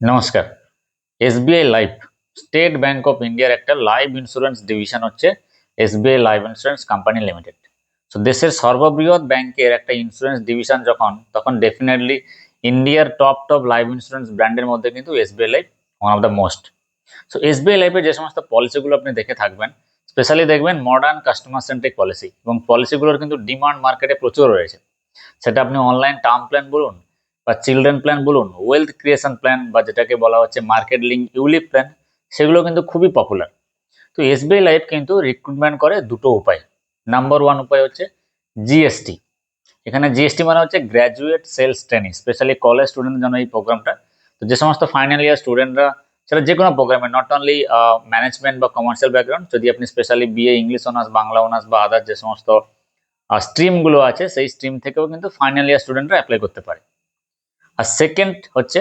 নমস্কার। SBI life, state bank of ইন্ডিয়ার একটা লাইফ ইন্স্যুরেন্স ডিভিশন হচ্ছে SBI life insurance company limited. So দেশের সর্ববৃহৎ ব্যাংকের একটা ইন্স্যুরেন্স ডিভিশন যখন, তখন ডেফিনেটলি ইন্ডিয়ার টপ টপ লাইফ ইন্স্যুরেন্স ব্র্যান্ডের মধ্যে কিন্তু SBI life one of the most so SBI লাইফের যে সমস্ত পলিসিগুলো আপনি দেখে থাকবেন স্পেশালি দেখবেন মডার্ন কাস্টমার সেন্ট্রিক পলিসি এবং পলিসিগুলোর কিন্তু ডিমান্ড মার্কেটে প্রচুর রয়েছে। সেটা আপনি অনলাইন টার্ম প্ল্যান বলুন বা চিলড্রেন প্ল্যান বলুন ওয়েলথ ক্রিয়েশন প্ল্যান বা যেটাকে বলা হচ্ছে মার্কেট লিঙ্ক ইউলিপ প্ল্যান সেগুলো কিন্তু খুবই পপুলার তো এসবিআই লাইফ কিন্তু রিক্রুটমেন্ট করে দুটো উপায়। নাম্বার ওয়ান উপায় হচ্ছে জিএসটি এখানে জিএসটি মানে হচ্ছে graduate sales training specially college স্টুডেন্টের জন্য এই প্রোগ্রামটা তো যে সমস্ত ফাইনাল ইয়ার স্টুডেন্টরা সেটা যে কোনো প্রোগ্রামে নট অনলি ম্যানেজমেন্ট বা কমার্শিয়াল ব্যাকগ্রাউন্ড যদি আপনি specially BA English honours Bangla honours বা আদার যে সমস্ত স্ট্রিমগুলো আছে, সেই স্ট্রিম থেকেও কিন্তু ফাইনাল ইয়ার স্টুডেন্টরা অ্যাপ্লাই করতে পারে। আর সেকেন্ড হচ্ছে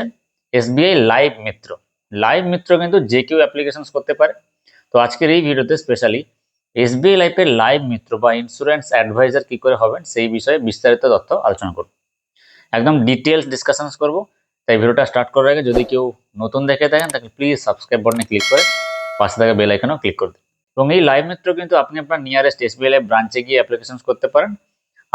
SBI life Mitra life Mitra কিন্তু যে কেউ অ্যাপ্লিকেশন করতে পারে। তো আজকের এই ভিডিওতে স্পেশালি এসবিআই লাইফের লাইভ মিত্র বা ইন্স্যুরেন্স অ্যাডভাইজার কি করে হবেন সেই বিষয়ে বিস্তারিত তথ্য আলোচনা করব। একদম ডিটেলস ডিসকাশনস করব। তাই ভিডিওটা স্টার্ট করার আগে যদি কেউ নতুন দেখে থাকেন, তাহলে প্লিজ সাবস্ক্রাইব বাটনে ক্লিক করে পাশে থাকা বেল আইকনেও ক্লিক করে দিন। এবং এই লাইভ মিত্র কিন্তু আপনি আপনার নিয়ারেস্ট এসবিআই লাইভ ব্রাঞ্চে গিয়ে অ্যাপ্লিকেশন করতে পারেন।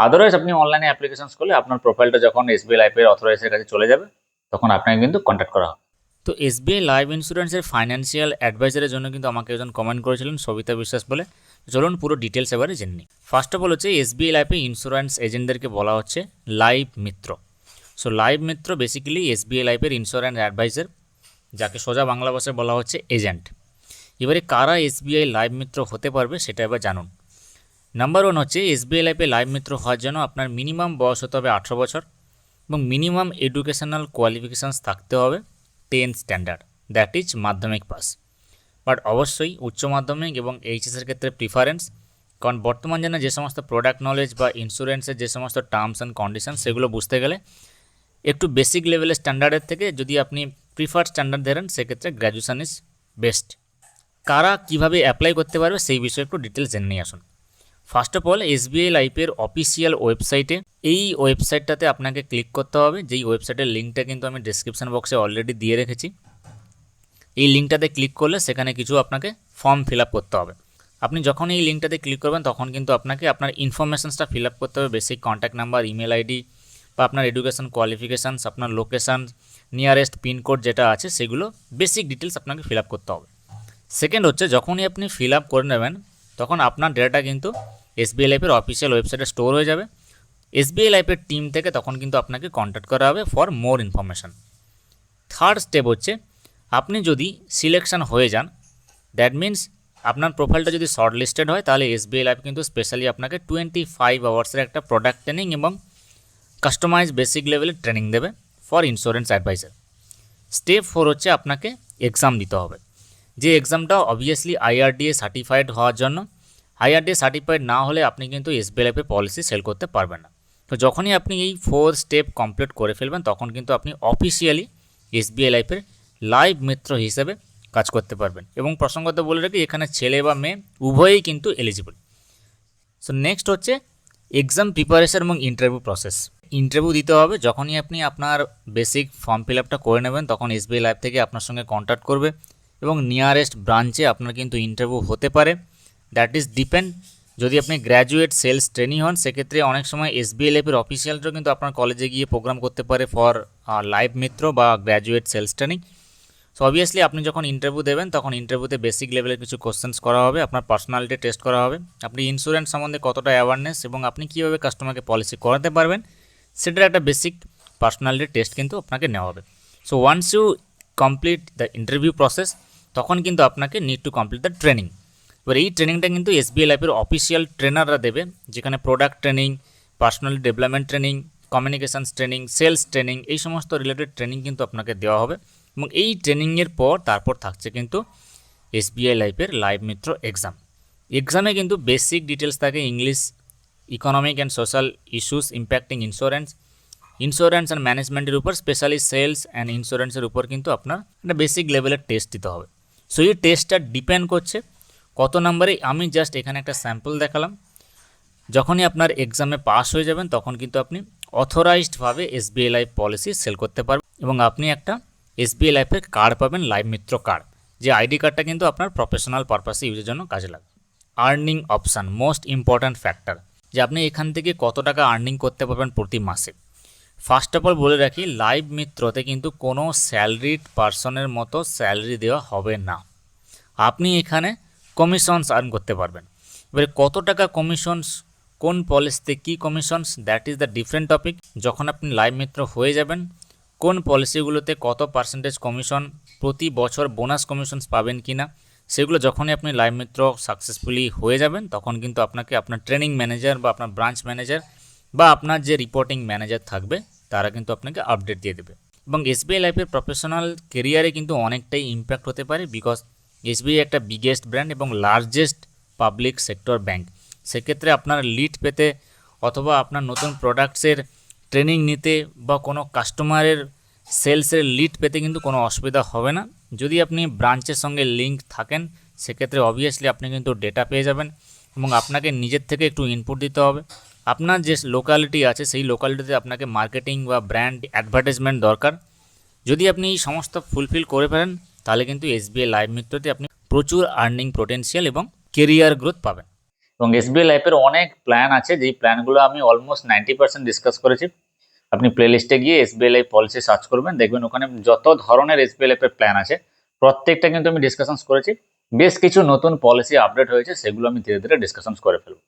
আদারওয়াইজ আপনি অনলাইনে অ্যাপ্লিকেশন করলে আপনার প্রোফাইলটা যখন এসবিআই লাইফের অথরাইজের কাছে চলে যাবে, তখন আপনাকে কিন্তু কন্ট্যাক্ট করা হবে। তো এসবিআই লাইফ ইন্স্যুরেন্সের ফাইন্যান্সিয়াল অ্যাডভাইজারের জন্য কিন্তু আমাকে একজন কমেন্ট করেছিলেন, সবিতা বিশ্বাস বলে। চলুন পুরো ডিটেলস এবারে জেনে ফার্স্ট অফ অল হচ্ছে এসবিআই লাইফে ইন্স্যুরেন্স এজেন্টদেরকে বলা হচ্ছে life Mitra so life Mitra basically SBI লাইফের ইন্স্যুরেন্স অ্যাডভাইজার যাকে সোজা বাংলা ভাষায় বলা হচ্ছে এজেন্ট এবারে কারা এসবিআই লাইভ মিত্র হতে পারবে, সেটা এবার জানুন। নাম্বার ওয়ান হচ্ছে এসবিআই লাইফে লাইভ মিত্র হওয়ার জন্য আপনার মিনিমাম বয়স হতে হবে আঠেরো বছর এবং মিনিমাম এডুকেশনাল কোয়ালিফিকেশানস থাকতে হবে টেন স্ট্যান্ডার্ড দ্যাট ইজ মাধ্যমিক পাস বাট অবশ্যই উচ্চ মাধ্যমিক এবং এইচএসের ক্ষেত্রে প্রিফারেন্স কারণ বর্তমান জন্য যে সমস্ত প্রোডাক্ট নলেজ বা ইন্স্যুরেন্সের যে সমস্ত টার্মস অ্যান্ড কন্ডিশন সেগুলো বুঝতে গেলে একটু বেসিক লেভেলের স্ট্যান্ডার্ডের থেকে যদি আপনি প্রিফার্ড স্ট্যান্ডার্ড ধরেন, সেক্ষেত্রে গ্র্যাজুয়েশন ইজ বেস্ট কারা কীভাবে অ্যাপ্লাই করতে পারবে সেই বিষয়ে একটু ডিটেলস জেনে নিয়ে আসুন। ফার্স্ট অফ অল এসবিআই লাইফের অফিসিয়াল ওয়েবসাইটে এই ওয়েবসাইটটাতে আপনাকে ক্লিক করতে হবে। যেই ওয়েবসাইটের লিঙ্কটা কিন্তু আমি ডিসক্রিপশন বক্সে অলরেডি দিয়ে রেখেছি। এই লিঙ্কটাতে ক্লিক করলে সেখানে কিছু আপনাকে ফর্ম ফিল করতে হবে। আপনি যখন এই লিঙ্কটাতে ক্লিক করবেন, তখন কিন্তু আপনাকে আপনার ইনফরমেশানসটা ফিল করতে হবে। Basic contact number email ID বা আপনার এডুকেশন কোয়ালিফিকেশানস আপনার লোকেশান নিয়ারেস্ট পিনকোড যেটা আছে, সেগুলো বেসিক ডিটেলস আপনাকে ফিল করতে হবে। সেকেন্ড হচ্ছে, যখনই আপনি ফিল করে নেবেন, তখন আপনার ডেটাটা কিন্তু এসবিআই লাইফের অফিসিয়াল ওয়েবসাইটে স্টোর হয়ে যাবে। এসবিআই লাইফের টিম থেকে তখন কিন্তু আপনাকে কন্ট্যাক্ট করা হবে for more information third step হচ্ছে, আপনি যদি সিলেকশন হয়ে যান দ্যাট মিন্স আপনার প্রোফাইলটা যদি শর্ট লিস্টেড হয়, তাহলে এসবিআই লাইফ কিন্তু স্পেশালি আপনাকে টোয়েন্টি ফাইভ আওয়ার্সের একটা প্রোডাক্ট ট্রেনিং এবং কাস্টমাইজ বেসিক লেভেলের ট্রেনিং দেবে for insurance advisor step four হচ্ছে, আপনাকে এক্সাম দিতে হবে। যে এক্সামটা অবভিয়াসলি আইআরডিএ সার্টিফাইড হওয়ার জন্য আইআরডিএ সার্টিফাইড না হলে আপনি কিন্তু এসবিআই লাইফে পলিসি সেল করতে পারবেন না। তো যখনই আপনি এই ফোর স্টেপ কমপ্লিট করে ফেলবেন, তখন কিন্তু আপনি অফিসিয়ালি এসবিআই লাইফের লাইভ মিত্র হিসেবে কাজ করতে পারবেন। এবং প্রসঙ্গত বলে রাখি, এখানে ছেলে বা মেয়ে উভয়েই কিন্তু এলিজিবল সো নেক্সট হচ্ছে এক্সাম প্রিপারেশন এবং ইন্টারভিউ প্রসেস ইন্টারভিউ দিতে হবে, যখনই আপনি আপনার বেসিক ফর্ম ফিল আপটা করে নেবেন, তখন এসবিআই লাইভ থেকে আপনার সঙ্গে কন্ট্যাক্ট করবে এবং নিয়ারেস্ট ব্রাঞ্চে আপনার কিন্তু ইন্টারভিউ হতে পারে। দ্যাট ইজ ডিপেন্ড যদি আপনি গ্র্যাজুয়েট সেলস ট্রেনিং হন, সেক্ষেত্রে অনেক সময় এসবিএল এফের অফিসিয়ালরাও কিন্তু আপনার কলেজে গিয়ে প্রোগ্রাম করতে পারে ফর লাইভ মিত্র বা graduate sales training so obviously আপনি যখন ইন্টারভিউ দেবেন, তখন ইন্টারভিউতে বেসিক লেভেলের কিছু কোশ্চেন্স করা হবে, আপনার পার্সোনালিটি টেস্ট করা হবে, আপনি ইন্স্যুরেন্স সম্বন্ধে কতটা অ্যাওয়ারনেস এবং আপনি কীভাবে কাস্টমারকে পলিসি করাতে পারবেন, সেটার একটা বেসিক পার্সোনালিটি টেস্ট কিন্তু আপনাকে নেওয়া হবে। So once you complete the interview process তখন কিন্তু আপনাকে need to complete the training এবার এই ট্রেনিংটা কিন্তু এসবিআই লাইফের অফিসিয়াল ট্রেনাররা দেবে, যেখানে product training personal development training communications training sales training এই সমস্ত রিলেটেড ট্রেনিং কিন্তু আপনাকে দেওয়া হবে। এবং এই ট্রেনিংয়ের পর তারপর থাকছে কিন্তু এসবিআই লাইফের লাইভ মিত্র এক্সাম এক্সামে কিন্তু বেসিক ডিটেলস থাকে English economic and social issues impacting insurance insurance and ম্যানেজমেন্টের উপর স্পেশালি সেলস অ্যান্ড ইন্স্যুরেন্সের উপর কিন্তু আপনার একটা বেসিক লেভেলের টেস্ট দিতে হবে। সো এই টেস্টটা ডিপেন্ড করছে। কত নাম্বারে আমি জাস্ট এখানে একটা স্যাম্পল দেখালাম। যখনই আপনার এক্সামে পাস হয়ে যাবেন, তখন কিন্তু আপনি অথরাইজডভাবে এসবিআই লাইফ পলিসি সেল করতে পারবেন এবং আপনি একটা এসবিআই লাইফের কার্ড পাবেন লাইভ মিত্র কার্ড যে আইডি কার্ডটা কিন্তু আপনার প্রফেশনাল পারপাসে ইউজের জন্য কাজে লাগে earning option most important factor যে আপনি এখান থেকে কত টাকা আর্নিং করতে পারবেন প্রতি মাসে। ফার্স্ট অফ অল বলে রাখি লাইভ মিত্রতে কিন্তু কোনো স্যালারিড পার্সনের মতো স্যালারি দেওয়া হবে না। আপনি এখানে কমিশনস আর্ন করতে পারবেন। এবারে কত টাকা কমিশনস কোন পলিসিতে কী commissions that is the different topic যখন আপনি লাইভ মিত্র হয়ে যাবেন, কোন পলিসিগুলোতে কত পার্সেন্টেজ কমিশন প্রতি বছর বোনাস কমিশনস পাবেন কি না সেগুলো যখনই আপনি লাইভ মিত্র সাকসেসফুলি হয়ে যাবেন, তখন কিন্তু আপনাকে আপনার ট্রেনিং ম্যানেজার বা আপনার ব্রাঞ্চ ম্যানেজার বা আপনার যে রিপোর্টিং ম্যানেজার থাকবে, তারা কিন্তু আপনাকে আপডেট দিয়ে দেবে। এবং এসবিআই লাইফের প্রফেশনাল কেরিয়ারে কিন্তু অনেকটাই ইম্প্যাক্ট হতে পারে বিকজ এসবিআই একটা বিগেস্ট ব্র্যান্ড এবং লার্জেস্ট পাবলিক সেক্টর ব্যাংক সেক্ষেত্রে আপনার লিড পেতে অথবা আপনার নতুন প্রোডাক্টসের ট্রেনিং নিতে বা কোনো কাস্টমারের সেলসের লিড পেতে কিন্তু কোনো অসুবিধা হবে না। যদি আপনি ব্রাঞ্চের সঙ্গে লিঙ্ক থাকেন, সেক্ষেত্রে অবভিয়াসলি আপনি কিন্তু ডেটা পেয়ে যাবেন এবং আপনাকে নিজের থেকে একটু ইনপুট দিতে হবে। আপনার যে লোকালিটি আছে, সেই লোকালিটিতে আপনাকে মার্কেটিং বা ব্র্যান্ড অ্যাডভার্টাইজমেন্ট দরকার। যদি আপনি এই সমস্ত ফুলফিল করে ফেলেন তাহলে কিন্তু এসবিআই লাইভ মিত্রতে আপনি প্রচুর আর্নিং পোটেনশিয়াল এবং কেরিয়ার গ্রোথ পাবেন। এবং এসবিআই লাইফের অনেক প্ল্যান আছে, যেই প্ল্যানগুলো আমি অলমোস্ট নাইনটি পার্সেন্ট ডিসকাস করেছি। আপনি প্লেলিস্টে গিয়ে এসবিআই লাইফ পলিসি সার্চ করবেন, দেখবেন ওখানে যত ধরনের এসবিআই লাইফের প্ল্যান আছে, প্রত্যেকটা কিন্তু আমি ডিসকাশনস করেছি। বেশ কিছু নতুন পলিসি আপডেট হয়েছে, সেগুলো আমি ধীরে ধীরে ডিসকাশনস করে ফেলব।